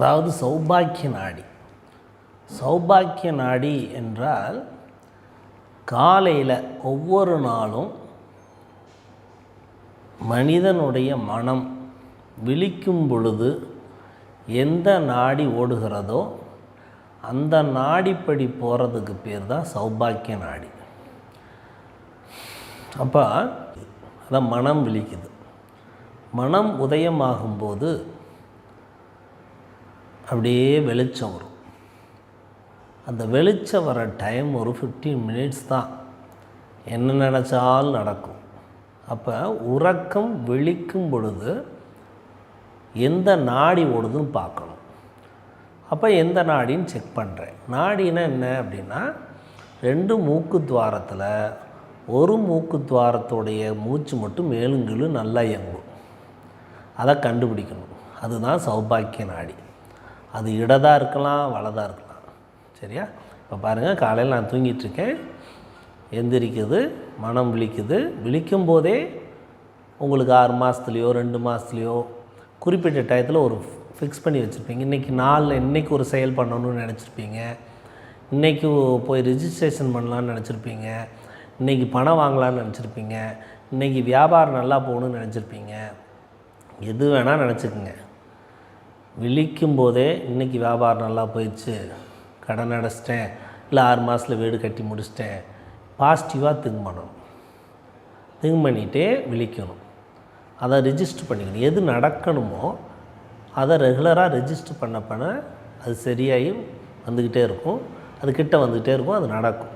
அதாவது சௌபாக்கிய நாடி. சௌபாக்கிய நாடி என்றால் காலையில் ஒவ்வொரு நாளும் மனிதனுடைய மனம் விழிக்கும் பொழுது எந்த நாடி ஓடுகிறதோ அந்த நாடிப்படி போகிறதுக்கு பேர் தான் சௌபாக்கிய நாடி. அப்போ அதான் மனம் விழிக்குது. மனம் உதயமாகும்போது அப்படியே வெளிச்சம் வரும். அந்த வெளிச்சம் வர டைம் ஒரு ஃபிஃப்டீன் மினிட்ஸ் தான். என்ன நினச்சாலும் நடக்கும். அப்போ உறக்கம் விழிக்கும் பொழுது எந்த நாடி ஓடுதுன்னு பார்க்கணும். அப்போ எந்த நாடின்னு செக் பண்ணுறேன் நாடினா என்ன அப்படின்னா ரெண்டு மூக்கு துவாரத்தில் ஒரு மூக்கு துவாரத்துடைய மூச்சு மட்டும் மேலும் நல்லா இயங்கும். அதை கண்டுபிடிக்கணும். அதுதான் சௌபாக்கிய நாடி. அது இடதாக இருக்கலாம் வலதாக இருக்கலாம். சரியா? இப்போ பாருங்கள் காலையில் நான் தூங்கிட்டுருக்கேன். எந்திரிக்குது மனம் விழிக்குது. விழிக்கும் போதே உங்களுக்கு ஆறு மாதத்துலேயோ ரெண்டு மாதத்துலேயோ குறிப்பிட்ட டயத்தில் ஒரு ஃபிக்ஸ் பண்ணி வச்சுருப்பீங்க. இன்றைக்கி நாளில் இன்றைக்கி ஒரு செயல் பண்ணணும்னு நினச்சிருப்பீங்க. இன்றைக்கி போய் ரிஜிஸ்ட்ரேஷன் பண்ணலான்னு நினச்சிருப்பீங்க. இன்றைக்கி பணம் வாங்கலான்னு நினச்சிருப்பீங்க. இன்றைக்கி வியாபாரம் நல்லா போகணும்னு நினச்சிருப்பீங்க. எது வேணால் நினச்சிக்கோங்க. விழிக்கும் போதே இன்றைக்கி வியாபாரம் நல்லா போயிடுச்சு. கடன் அடைச்சிட்டேன். இல்லை ஆறு மாதத்தில் வீடு கட்டி முடிச்சிட்டேன். பாசிட்டிவாக திங்க் பண்ணணும். திங்க் பண்ணிகிட்டே விழிக்கணும். அதை ரிஜிஸ்டர் பண்ணிக்கணும். எது நடக்கணுமோ அதை ரெகுலராக ரெஜிஸ்டர் பண்ண பண்ண அது சரியாகி வந்துக்கிட்டே இருக்கும். அது கிட்டே வந்துக்கிட்டே இருக்கும். அது நடக்கும்.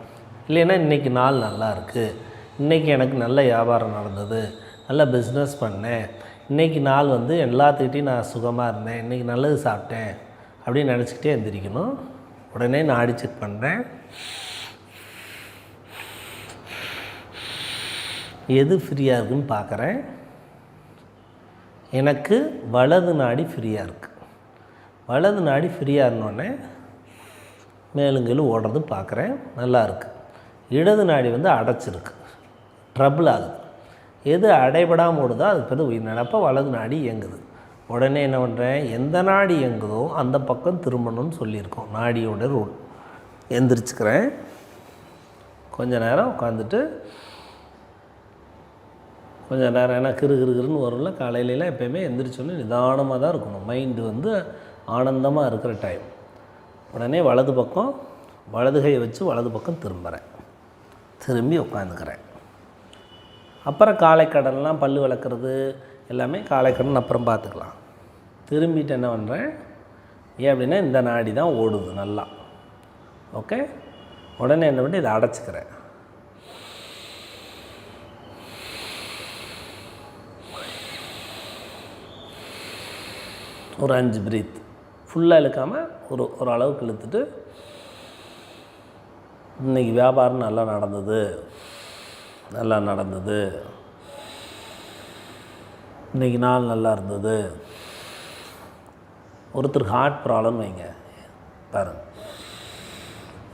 இல்லைன்னா இன்றைக்கி நாள் நல்லா இருக்குது இன்றைக்கி எனக்கு நல்ல வியாபாரம் நடந்தது. நல்ல பிஸ்னஸ் பண்ணேன். இன்றைக்கி நாள் வந்து எல்லாத்துக்கிட்டையும் நான் சுகமாக இருந்தேன். இன்றைக்கி நல்லது சாப்பிட்டேன் அப்படின்னு நினச்சிக்கிட்டே எந்திரிக்கணும். உடனே நாடி செக் பண்ணுறேன் எது ஃப்ரீயாக இருக்குன்னு பார்க்குறேன். எனக்கு வலது நாடி ஃப்ரீயாக இருக்குது வலது நாடி ஃப்ரீயாக இருந்தோடனே மேலுங்கலும் ஓடுறது பார்க்குறேன். நல்லா இருக்குது இடது நாடி வந்து அடைச்சிருக்கு. ட்ரபுள் ஆகுது. எது அடைபடாமல் ஓடுதோ அது பேர் உயிர் நடப்போ வலது நாடி இயங்குது. உடனே என்ன பண்ணுறேன் எந்த நாடி இயங்குதோ அந்த பக்கம் திரும்பணும்னு சொல்லியிருக்கோம். நாடியோட ரூல் எந்திரிச்சுக்கிறேன். கொஞ்ச நேரம் உட்காந்துட்டு கொஞ்சம் நேரம் ஏன்னா கிரு கிரு கிருன்னு வரும்ல காலையிலலாம் எப்போயுமே எந்திரிச்சோன்னு நிதானமாக தான் இருக்கணும். மைண்டு வந்து ஆனந்தமாக இருக்கிற டைம் உடனே வலது பக்கம் வலது கையை வச்சு வலது பக்கம் திரும்புகிறேன் திரும்பி உட்காந்துக்கிறேன் அப்புறம் காலைக்கடன்லாம் பல் விளக்குறது எல்லாமே காலைக்கடன் அப்புறம் பார்த்துக்கலாம். திரும்பிட்டு என்ன பண்ணுறேன் ஏன் அப்படின்னா இந்த நாடி தான் ஓடுது நல்லா. ஓகே? உடனே என்ன பண்ணி இதை அடைச்சிக்கிறேன். ஒரு அஞ்சு பிரீத் ஃபுல்லாக இழுக்காமல் ஒரு ஒரு அளவுக்கு இழுத்துட்டு இன்றைக்கி வியாபாரம் நல்லா நடந்தது. நல்லா நடந்தது. இன்றைக்கி நாள் நல்லா இருந்தது. ஒருத்தர் ஹார்ட் ப்ராப்ளம் வைங்க. பாருங்க.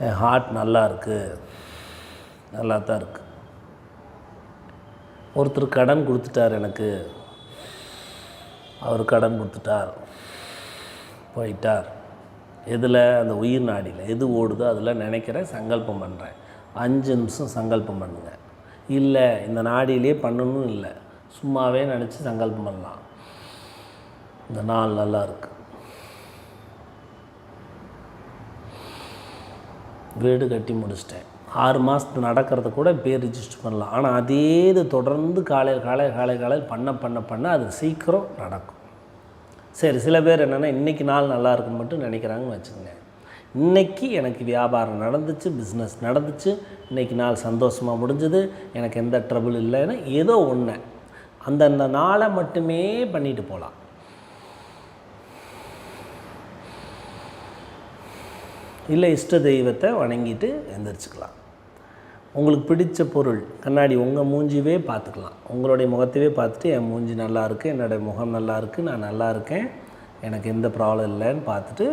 என் ஹார்ட் நல்லா இருக்குது நல்லா தான் இருக்குது ஒருத்தர் கடன் கொடுத்துட்டார் எனக்கு. அவர் கடன் கொடுத்துட்டார். போயிட்டார். எதில்? அந்த உயிர் நாடியில். எது ஓடுதோ அதில் நினைக்கிறேன் சங்கல்பம் பண்ணுறேன் அஞ்சு நிமிஷம் சங்கல்பம் பண்ணுங்கள் இல்லை இந்த நாடியிலே பண்ணணும் இல்லை. சும்மாவே நினச்சி சங்கல்பம் பண்ணலாம். இந்த நாள் நல்லா இருக்கு. வீடு கட்டி முடிச்சிட்டேன். ஆறு மாதத்து நடக்கிறத கூட பேர் ரிஜிஸ்டர் பண்ணலாம். ஆனால் அதே இது தொடர்ந்து காலையில் காலையில் காலையில் காலையில் பண்ண பண்ண பண்ண அது சீக்கிரம் நடக்கும். சரி சில பேர் என்னென்னா இன்றைக்கி நாள் நல்லா இருக்குன்னு மட்டும் நினைக்கிறாங்கன்னு வச்சுக்கோங்க. இன்றைக்கி எனக்கு வியாபாரம் நடந்துச்சு பிஸ்னஸ் நடந்துச்சு இன்றைக்கி நாள் சந்தோஷமாக முடிஞ்சுது எனக்கு எந்த ட்ரபுள் இல்லைன்னு ஏதோ ஒன்று அந்தந்த நாளை மட்டுமே பண்ணிட்டு போகலாம் இல்லை இஷ்ட தெய்வத்தை வணங்கிட்டு எந்திரிச்சுக்கலாம். உங்களுக்கு பிடித்த பொருள் கண்ணாடி உங்கள் மூஞ்சிவே பார்த்துக்கலாம். உங்களுடைய முகத்தையே பார்த்துட்டு என் மூஞ்சி நல்லா இருக்குது என்னுடைய முகம் நல்லா இருக்குது நான் நல்லா இருக்கேன் எனக்கு எந்த ப்ராப்ளம் இல்லைன்னு பார்த்துட்டு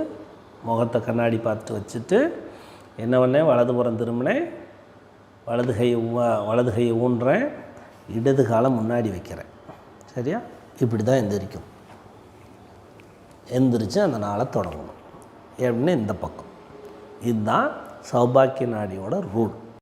முகத்தை கண்ணாடி பார்த்துட்டு வச்சுட்டு என்ன பண்ணேன்? வலதுபுறம் திரும்பினேன். வலது கை வலது கையை ஊன்றேன். இடது காலம் முன்னாடி வைக்கிறேன். சரியா? இப்படி தான் எந்திரிக்கும். எந்திரிச்சு அந்த நாளை தொடங்கணும். எப்படின்னா இந்த பக்கம். இதுதான் சௌபாக்கிய நாடியோட ரூல்